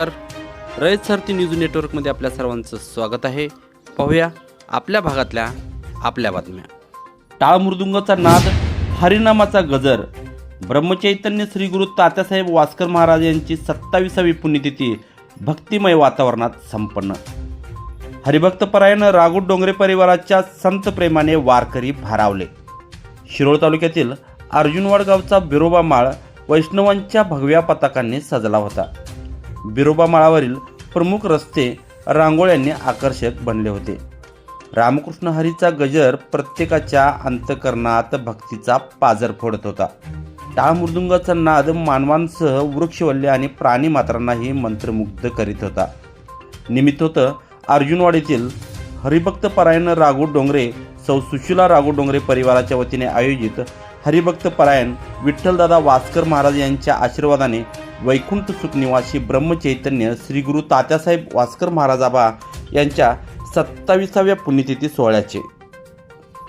तर रयत सारथी न्यूज नेटवर्कमध्ये आपल्या सर्वांचं स्वागत आहे. पाहूया आपल्या भागातल्या आपल्या बातम्या. टाळ मृदुंगाचा नाद हरिनामाचा गजर. ब्रह्मचैतन्य श्री गुरु तात्यासाहेब वास्कर महाराज यांची सत्तावीसावी पुण्यतिथी भक्तिमय वातावरणात संपन्न. हरिभक्तपरायण रागू डोंगरे परिवाराच्या संत प्रेमाने वारकरी भारावले. शिरोळ तालुक्यातील अर्जुनवाड गावचा बिरोबा माळ वैष्णवांच्या भगव्या पताकांनी सजला होता. बिरोबा माळावरील प्रमुख रस्ते रांगोळ्यांनी आकर्षक बनले होते. रामकृष्ण हरीचा गजर प्रत्येकाच्या अंतकरणात भक्तीचा पाजर फोडत होता. टाळ मृदुंगाचा नाद मानवांसह वृक्षवल्ले आणि प्राणी मात्रांनाही मंत्रमुग्ध करीत होता. निमित्त होतं अर्जुनवाडीतील हरिभक्त परायण राघू डोंगरे सौ सुशीला राघू डोंगरे परिवाराच्या वतीने आयोजित हरिभक्त परायण विठ्ठलदादा वास्कर महाराज यांच्या आशीर्वादाने वैकुंठ सुख निवासी ब्रह्मचैतन्य श्री गुरु तात्यासाहेब वास्कर महाराजाबा यांच्या सत्ताविसाव्या पुण्यतिथी सोहळ्याचे.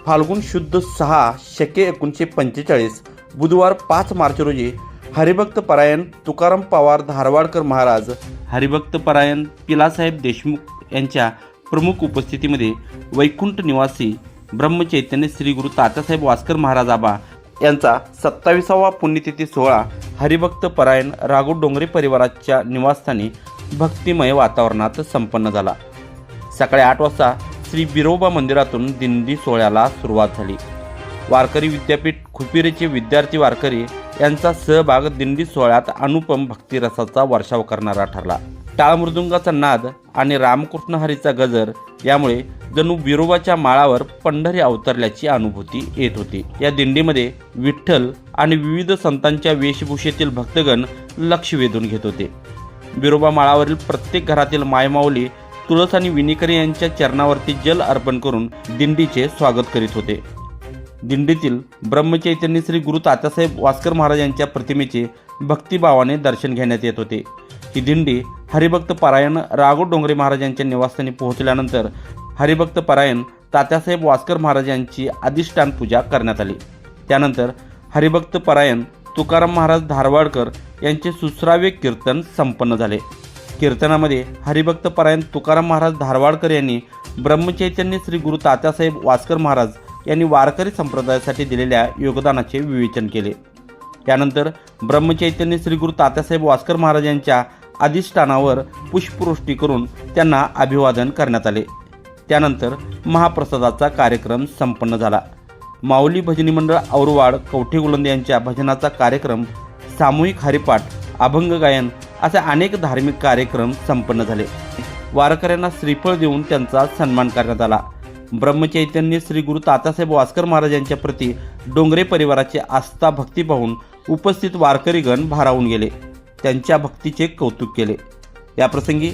फाल्गुन शुद्ध सहा शके एकोणीसशे पंचेचाळीस बुधवार पाच मार्च रोजी हरिभक्त परायण तुकाराम पवार धारवाडकर महाराज हरिभक्त परायण पिलासाहेब देशमुख यांच्या प्रमुख उपस्थितीमध्ये वैकुंठ निवासी ब्रह्मचैतन्य श्री गुरु तात्यासाहेब वास्कर महाराजाबा यांचा सत्ताविसावा पुण्यतिथी सोहळा हरिभक्त परायण राघू डोंगरे परिवाराच्या निवासस्थानी भक्तिमय वातावरणात संपन्न झाला. सकाळी आठ वाजता श्री बिरोबा मंदिरातून दिंडी सोहळ्याला सुरुवात झाली. वारकरी विद्यापीठ खुपिरेचे विद्यार्थी वारकरी यांचा सहभाग दिंडी सोहळ्यात अनुपम भक्तिरसाचा वर्षाव करणारा ठरला. टाळमृदुंगाचा नाद आणि रामकृष्ण हरीचा गजर यामुळे जणू विरोबाच्या माळावर पंढरी अवतरल्याची अनुभूती येत होती. या दिंडीमध्ये विठ्ठल आणि विविध संतांच्या वेशभूषेतील भक्तगण लक्ष वेधून घेत होते. विरोबा माळावरील प्रत्येक घरातील मायमाऊली तुळस आणि विनिकरे यांच्या चरणावरती जल अर्पण करून दिंडीचे स्वागत करीत होते. दिंडीतील ब्रह्मचैतन्य श्री गुरु तात्यासाहेब वास्कर महाराज यांच्या प्रतिमेचे भक्तिभावाने दर्शन घेण्यात येत होते. ही दिंडी हरिभक्त पारायण राघव डोंगरे महाराज यांच्या निवासस्थानी पोहोचल्यानंतर हरिभक्त परायण तात्यासाहेब वास्कर महाराज यांची अधिष्ठान पूजा करण्यात आली. त्यानंतर हरिभक्त परायण तुकाराम महाराज धारवाडकर यांचे सुसरावे कीर्तन संपन्न झाले. कीर्तनामध्ये हरिभक्त परायण तुकाराम महाराज धारवाडकर यांनी ब्रह्मचैतन्य श्री गुरु तात्यासाहेब वास्कर महाराज यांनी वारकरी संप्रदायासाठी दिलेल्या योगदानाचे विवेचन केले. त्यानंतर ब्रह्मचैतन्य श्री गुरु तात्यासाहेब वास्कर महाराज यांच्या अधिष्ठानावर पुष्पवृष्टी करून त्यांना अभिवादन करण्यात आले. त्यानंतर महाप्रसादाचा कार्यक्रम संपन्न झाला. माऊली भजनी मंडळ औरवाड कवठे गुलंदे यांच्या भजनाचा कार्यक्रम सामूहिक हरिपाठ अभंग गायन असे अनेक धार्मिक कार्यक्रम संपन्न झाले. वारकऱ्यांना श्रीफळ देऊन त्यांचा सन्मान करण्यात आला. ब्रह्मचैतन्य श्री गुरु तातासाहेब वास्कर महाराज यांच्या प्रती डोंगरे परिवाराची आस्था भक्ती पाहून उपस्थित वारकरीगण भारावून गेले. त्यांच्या भक्तीचे कौतुक केले. याप्रसंगी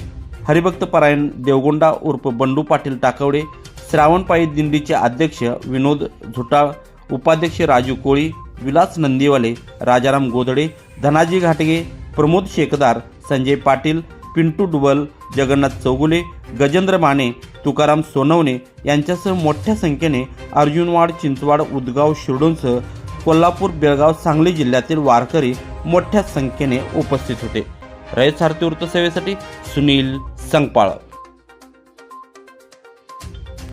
हरिभक्त परायण देवगोंडा उर्फ बंडू पाटील टाकवडे श्रावणपाई दिंडीचे अध्यक्ष विनोद झुटाळ उपाध्यक्ष राजू कोळी विलास नंदीवाले राजाराम गोधडे धनाजी घाटगे प्रमोद शेकदार संजय पाटील पिंटू डुबल जगन्नाथ चौगुले गजेंद्र माने तुकाराम सोनवणे यांच्यासह मोठ्या संख्येने अर्जुनवाड चिंचवाड उदगाव शिरडोनसह कोल्हापूर बेळगाव सांगली जिल्ह्यातील वारकरी मोठ्या संख्येने उपस्थित होते. रयत सारथी वृत्तसेवेसाठी सुनील संगपाळ.